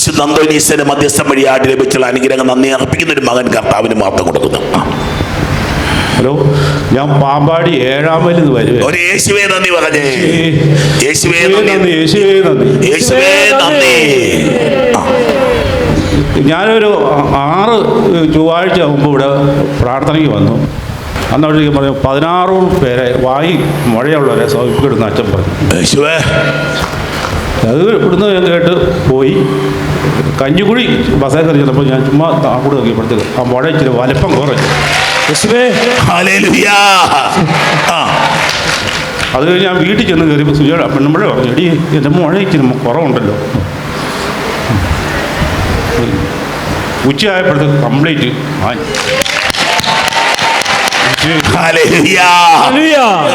വിശുദ്ധ അന്തോനീസിന്റെ മധ്യസ്ഥം വഴിയായിട്ട് ലഭിച്ചുള്ള അനുഗ്രഹം നന്ദി അർപ്പിക്കുന്ന ഒരു മകൻ കർത്താവിന് മാത്രം കൊടുക്കുന്നു. ഹലോ ഞാൻ പാമ്പാടി ഏഴാം മൈലിൽ നിന്ന് വരുവേ. ഒരു യേശുവേ നന്ദി പറഞ്ഞേ യേശുവേ യേശുവേ നന്ദി. നന്ദി യേശുവേ നന്ദി. യേശുവേ നന്ദി. ആ. ഞാനൊരു ആറ് ചൊവ്വാഴ്ച മുമ്പ് ഇവിടെ പ്രാർത്ഥനയ്ക്ക് വന്നു. അന്നവിടേക്ക് പറഞ്ഞു പതിനാറ് പേരെ വായി മഴയുള്ളവരെ സൗഖ്യപ്പെടുന്ന അച്ഛൻ പറഞ്ഞു. അത് ഇവിടുന്ന് കേട്ട് പോയി കഞ്ഞിക്കുഴി ബസ്സേ കയറി ചെന്നപ്പോൾ ഞാൻ ചുമ്മാ താക്കൂടെ നോക്കിയപ്പോഴത്തേക്ക് ആ മഴ ഇച്ചിരി വലപ്പം കുറഞ്ഞു. ആ. അത് കഴിഞ്ഞ് ഞാൻ വീട്ടിൽ ചെന്ന് കയറിയപ്പോൾ സുജയുടെ പെണ്ണുമ്പഴേ പറഞ്ഞു എടി എന്റെ മഴ ഇച്ചിരി കുറവുണ്ടല്ലോ ഉച്ചയായപ്പോഴത്തേക്ക് കംപ്ലീറ്റ് ഹല്ലേലൂയ.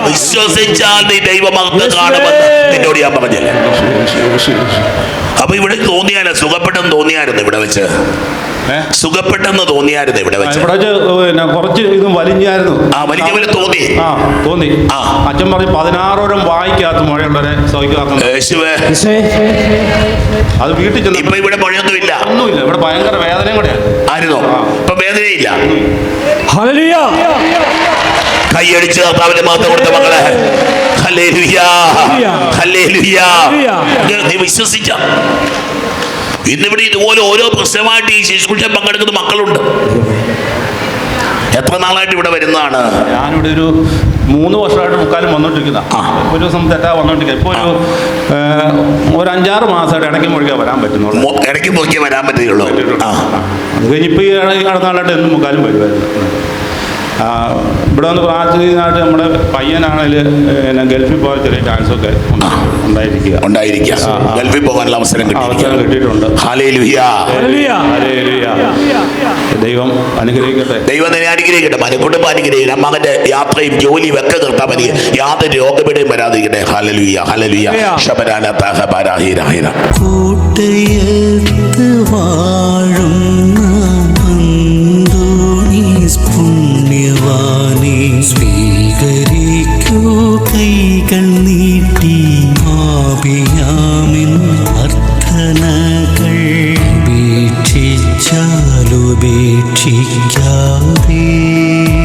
വിശ്വസിച്ചാൽ നീ ദൈവമഹത്വം കാണുമെന്ന് നിന്നോട് ഞാൻ പറഞ്ഞില്ല? അപ്പൊ ഇവിടെ തോന്നിയാലോ? സുഖപ്പെട്ടെന്ന് തോന്നിയായിരുന്നു ഇവിടെ വെച്ച്? സുഖപ്പെട്ടെന്ന് തോന്നിയായിരുന്നു ഇവിടെ വെച്ച്? കുറച്ച് ഇതും വലിഞ്ഞായിരുന്നു. ആ വലിഞ്ഞ പോലെ തോന്നി? ആ തോന്നി. ആ. അച്ഛൻ പറഞ്ഞു പതിനാറോരം വായിക്കാത്ത മഴയുള്ളവരെ സഹിക്കാത്ത അത് വീട്ടിൽ ചെന്ന് ഇപ്പൊ ഇവിടെ മഴയൊന്നും ഇല്ല ഒന്നുമില്ല. ഇവിടെ ഭയങ്കര വേദനയും കൂടെ ആയിരുന്നോ ഇപ്പൊ വേദനയില്ല. ഹല്ലേലൂയ. കൈയടിച്ച് കർത്താവിന്റെ മാത്രം കൊടുത്ത മക്കളെ. ഹല്ലേലൂയ. ഹല്ലേലൂയ. നീ വിശ്വസിച്ച. ഇന്നിവിടെ ഇതുപോലെ ഓരോ പ്രശ്നമായിട്ട് ഈ ശിശുക്കുഷൻ പങ്കെടുക്കുന്ന മക്കളുണ്ട്. എത്ര നാളായിട്ട് ഇവിടെ വരുന്നതാണ്? ഞാനിവിടെ ഒരു മൂന്ന് വർഷമായിട്ട് മുക്കാലും വന്നോണ്ടിരിക്കുന്ന. ഒരു ദിവസം തെറ്റാ വന്നോണ്ടിരിക്കുക ഇപ്പോൾ ഒരു ഒരു അഞ്ചാറ് മാസമായിട്ട് ഇടയ്ക്ക് മുഴുകി വരാൻ പറ്റുന്നുള്ളൂ. ഇടയ്ക്ക് നോക്കിയേ വരാൻ പറ്റുകയുള്ളൂ. ആ. അത് കഴിഞ്ഞ് ഇപ്പൊ ഈ അടുത്ത നാളായിട്ട് എന്നും മുക്കാലും വരുമായിരുന്നു ഇവിടെ വന്ന് പ്രാർത്ഥിക്കുന്നതായിട്ട് നമ്മുടെ പയ്യനാണെങ്കിൽ പിന്നെ ഗൾഫിൽ പോകാൻ ചെറിയ ചാൻസ് ഒക്കെ ഉണ്ട്- ഉണ്ടായിരിക്കുക. ഉണ്ടായിരിക്കാം ആ, ആ. ഗൾഫിൽ പോകാനുള്ള അവസരം അവസരം കിട്ടി കിട്ടിയിട്ടുണ്ട്. ദൈവം അനുഗ്രഹിക്കട്ടെ. ദൈവം നിന്നെ അനുഗ്രഹിക്കട്ടെ. മനക്കുടുംബം അനുഗ്രഹിക്കട്ടെ. മകന്റെ യാത്രയും ജോലിയും ഒക്കെ നിർത്താൻ മതി. യാതൊരു രോഗപീഠയും വരാതിരിക്കട്ടെ. ഹലലുയ ഹലലുയ ശബരാന താഹ പാരാഹീരാഹീര വാഴുന്ന സ്വീകരിക്കൂ. കൈകൾ നീട്ടി ആവിയാമിൻ അർത്ഥനകൾ. വീക്ഷിച്ചാലുപേക്ഷിക്കാതെ